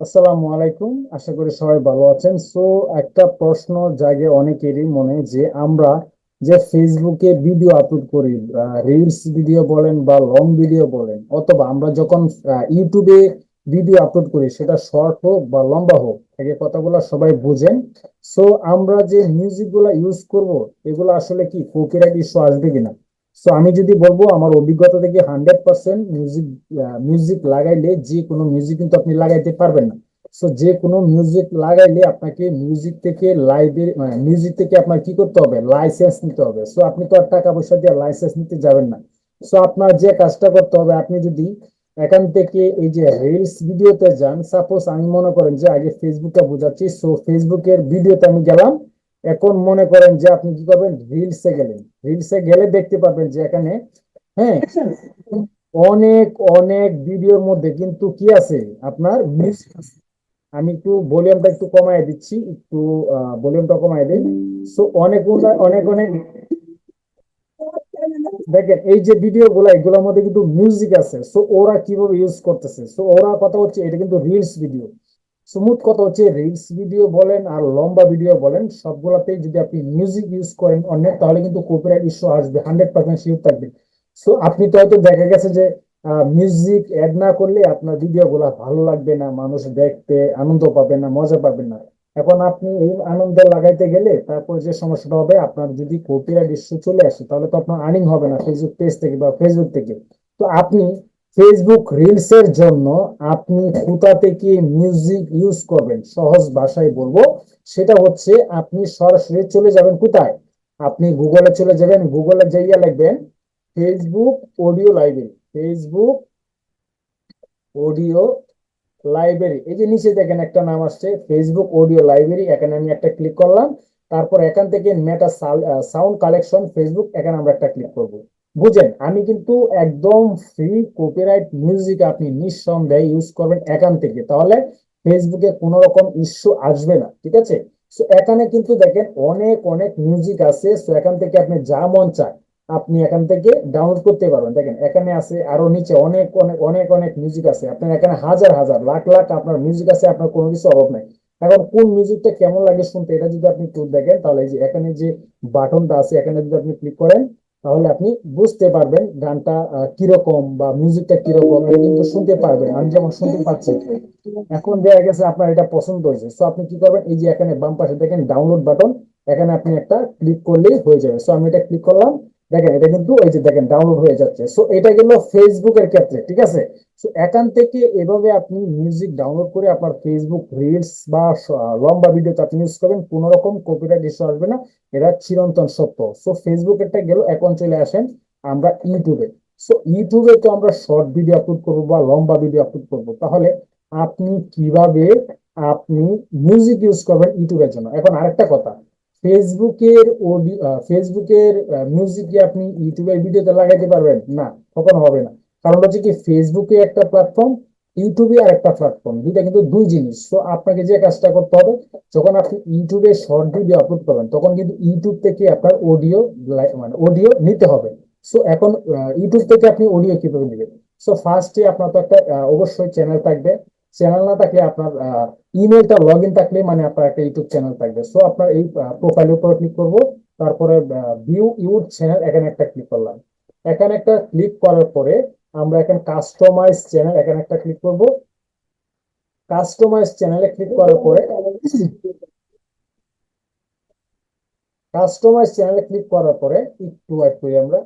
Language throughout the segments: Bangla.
আসসালামু আলাইকুম। আশা করি সবাই ভালো আছেন। সো, একটা প্রশ্ন জাগে অনেকেরই মনে যে আমরা যে ফেসবুকে ভিডিও আপলোড করি রিলস ভিডিও বলেন বা লং ভিডিও বলেন, অথবা আমরা যখন ইউটিউবে ভিডিও আপলোড করি, সেটা শর্ট হোক বা লম্বা হোক থেকে কথাগুলো সবাই বুঝেন। সো, আমরা যে মিউজিকগুলা ইউজ করব, এগুলো আসলে কি কপিরাইট ইস্যু আসবে কিনা? সো আমি যদি বলব, আমার অভিজ্ঞতা থেকে হান্ড্রেড পার্সেন্ট মিউজিক মিউজিক লাগাইলে যে কোনো মিউজিক কিন্তু আপনি লাগাইতে পারবেন না। সো যে কোনো মিউজিক লাগাইলে আপনাকে মিউজিক থেকে লাইব্রেরি মিউজিক থেকে আপনার কি করতে হবে? লাইসেন্স নিতে হবে। সো আপনি তো আর টাকা পয়সা দিয়ে লাইসেন্স নিতে যাবেন না। সো আপনার যে কাজটা করতে হবে, আপনি যদি এখান থেকে এই যে রিলস ভিডিওতে যান সাপোজ আমি মনে করেন যে আগে ফেসবুকটা বোঝাচ্ছি সো ফেসবুকের ভিডিওতে আমি গেলাম এখন মনে করেন যে আপনি কি করবেন? রিলসে গেলেন। রিলসে গেলে দেখতে পাবেন যে এখানে হ্যাঁ অনেক অনেক ভিডিওর মধ্যে কিন্তু কি আছে? আপনার আমি একটু ভলিউমটা একটু কমায় দিচ্ছি, একটু ভলিউমটা কমায় দিন সো অনেক অনেক অনেক দেখেন, এই যে ভিডিও গুলা এগুলোর মধ্যে কিন্তু মিউজিক আছে। সো ওরা কীভাবে ইউজ করতেছে? সো ওরা কথা হচ্ছে, এটা কিন্তু রিলস ভিডিও স্মুথ কথা হচ্ছে রিলস ভিডিও বলেন আর লম্বা ভিডিও বলেন সবগুলাতেই যদি আপনি মিউজিক ইউজ করেন অনেক তাহলে কিন্তু কপিরাইট ইস্যু আসবে হান্ড্রেড পার্সেন্ট শিওর থাকবে। সো আপনি তো হয়তো দেখা গেছে যে মিউজিক অ্যাড না করলে আপনার ভিডিও গুলা ভালো লাগবে না, মানুষ দেখতে আনন্দ পাবে না, মজা পাবে না। এখন আপনি এই আনন্দ লাগাইতে গেলে তারপর যে সমস্যাটা হবে, আপনার যদি কপিরাইট ইস্যু চলে আসে, তাহলে তো আপনার আর্নিং হবে না ফেসবুক পেজ থেকে বা ফেসবুক থেকে। তো আপনি ফেসবুক রিলস এর জন্য আপনি কোথা থেকে মিউজিক ইউজ করবেন। সহজ ভাষায় বলব, সেটা হচ্ছে আপনি সরাসরি চলে যাবেন কোথায়? আপনি গুগলে চলে যাবেন গুগলে যাইয়া লিখবেন Facebook audio library Facebook audio library এই যে নিচে দেখেন একটা নাম আসছে ফেসবুক অডিও লাইব্রেরি এখানে আমি একটা ক্লিক করলাম, তারপর এখান থেকে মেটা সাউন্ড কালেকশন ফেসবুক এখানে আমরা একটা ক্লিক করব। বুঝেন, আমি কিন্তু একদম ফ্রি কপিরাইট মিউজিক আপনি নিঃসন্দেহে ইউজ করবেন এখান থেকে। তাহলে ফেসবুকে কোনো রকম ইস্যু আসবে না, ঠিক আছে? সো এখানে কিন্তু দেখেন অনেক অনেক মিউজিক আছে। সো এখান থেকে আপনি যা মন চায়, আপনি এখান থেকে ডাউনলোড করতে পারবেন। দেখেন, এখানে আছে আরও নিচে অনেক অনেক অনেক অনেক মিউজিক আছে। আপনার এখানে হাজার হাজার, লাখ লাখ আপনার মিউজিক আছে, আপনার কোনো কিছু অভাব নাই। এখন কোন মিউজিকটা কেমন লাগে শুনতে, এটা যদি আপনি একটু দেখেন, তাহলে যে এখানে যে বাটনটা আছে, এখানে যদি আপনি ক্লিক করেন তাহলে আপনি বুঝতে পারবেন গানটা কীরকম বা মিউজিকটা কীরকম কিন্তু শুনতে পারবেন। আমি যেমন শুনতে পাচ্ছি, এখন দেখা গেছে আপনার এটা পছন্দ হয়েছে। সো আপনি কি করবেন, এই যে এখানে বাম পাশে দেখেন ডাউনলোড বাটন এখানে আপনি একটা ক্লিক করলেই হয়ে যাবে। সো আমি এটা ক্লিক করলাম দেখেন, এটা কিন্তু এই যে দেখেন ডাউনলোড হয়ে যাচ্ছে। সো এটা গেল ফেসবুকের ক্ষেত্রে, ঠিক আছে? সো এখান থেকে এভাবে আপনি মিউজিক ডাউনলোড করে আপনার ফেসবুক রিলস বা লম্বা ভিডিওতে আপনি ইউজ করবেন, কোন রকম কপিরাইট ইস্যু আসবে না। এটা চিরন্তন সত্য। সো ফেসবুক ফেসবুকেরটা গেল, এখন চলে আসেন আমরা ইউটিউবে সো ইউটিউবে তো আমরা শর্ট ভিডিও আপলোড করব বা লম্বা ভিডিও আপলোড করব। তাহলে আপনি কীভাবে আপনি মিউজিক ইউজ করবেন ইউটিউবের জন্য? এখন আরেকটা কথা। ফেসবুকের ফেসবুকের মিউজিক কি আপনি ইউটিউবের ভিডিওতে লাগাইতে পারবেন। না, কখনো হবে না। কারণ হচ্ছে কি ফেসবুকে একটা প্ল্যাটফর্ম ইউটিউবে আর একটা প্ল্যাটফর্ম দুইটা কিন্তু দুই জিনিস। তো আপনাকে যে কাজটা করতে হবে, যখন আপনি ইউটিউবে শর্ট ভিডিও আপলোড করবেন, তখন কিন্তু ইউটিউব থেকে আপনার অডিও মানে অডিও নিতে হবে। সো এখন ইউটিউব থেকে আপনি অডিও কীভাবে নেবেন? সো ফার্স্টে আপনার তো একটা অবশ্যই চ্যানেল থাকবে। চ্যানেল না থাকলে আপনার ইমেলটা লগ ইন থাকলে মানে আপনার একটা ইউটিউব চ্যানেল থাকবে। সো আপনার এই প্রোফাইলের উপর ক্লিক করব, তারপরে ভিউ ইউর চ্যানেল এখানে একটা ক্লিক করলাম। এখানে একটা ক্লিক করার পরে আমরা এখানে কাস্টমাইজ চ্যানেল এখানে একটা ক্লিক করব। কাস্টমাইজ চ্যানেলে ক্লিক করার পরে কাস্টমাইজ চ্যানেলে ক্লিক করার পরে, একটু ওয়েট করি আমরা।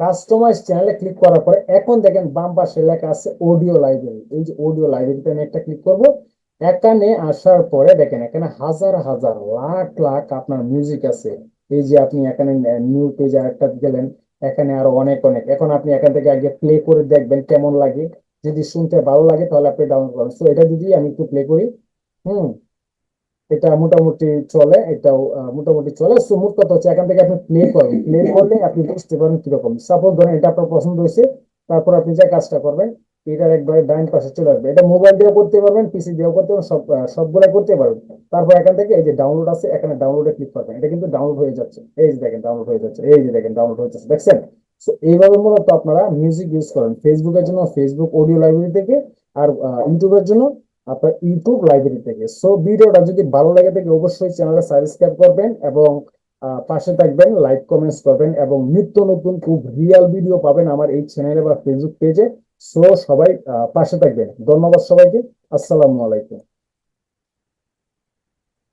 কাস্টমাইজ চ্যানেলে ক্লিক করার পরে এখন দেখেন বাম পাশে লেখা আছে অডিও লাইব্রেরি এই যে অডিও লাইব্রেরিতে আমি একটা ক্লিক করব। এখানে আসার পরে দেখেন, এখানে হাজার হাজার, লাখ লাখ আপনার মিউজিক আছে। এই যে আপনি এখানে নিউ পেজ একটা গেলেন, এখানে আরও অনেক অনেক। এখন আপনি এখান থেকে আগে প্লে করে দেখবেন কেমন লাগে। যদি শুনতে ভালো লাগে তাহলে আপনি ডাউনলোড করেন তো এটা যদি আমি একটু প্লে করি, হুম এটা মোটামুটি চলে, এটাও মোটামুটি চলে। সো মোট কথা হচ্ছে এখান থেকে আপনি প্লে করেন। প্লে করলে আপনি বুঝতে পারেন কীরকম। সাপোজ ধরেন এটা আপনার পছন্দ হয়েছে, তারপর আপনি যে কাজটা করবেন, এটার একবারে ডাইন পাশে চলে আসবে। এটা মোবাইল দিয়েও করতে পারবেন পিসি দিয়েও করতে পারবেন, সব সবগুলাই করতে পারবেন। তারপর এখান থেকে এই যে ডাউনলোড আছে, এখানে ডাউনলোডে ক্লিক করবেন। এটা কিন্তু ডাউনলোড হয়ে যাচ্ছে। এই যে দেখেন ডাউনলোড হয়ে যাচ্ছে। এই যে দেখেন ডাউনলোড হয়ে যাচ্ছে। দেখছেন? সো এইভাবে মূলত আপনারা মিউজিক ইউজ করেন। ফেসবুকের জন্য ফেসবুক অডিও লাইব্রেরি থেকে, আর ইউটিউবের জন্য আপনার ইউটিউব লাইব্রেরি থেকে। সো ভিডিওটা যদি ভালো লাগে থাকে, অবশ্যই চ্যানেলটা সাবস্ক্রাইব করবেন এবং পাশে থাকবেন লাইক কমেন্টস করবেন এবং নিত্য নতুন খুব রিয়াল ভিডিও পাবেন আমার এই চ্যানেলে বা ফেসবুক পেজে সো সবাই পাশে থাকবেন। ধন্যবাদ সবাইকে। আসসালামু আলাইকুম।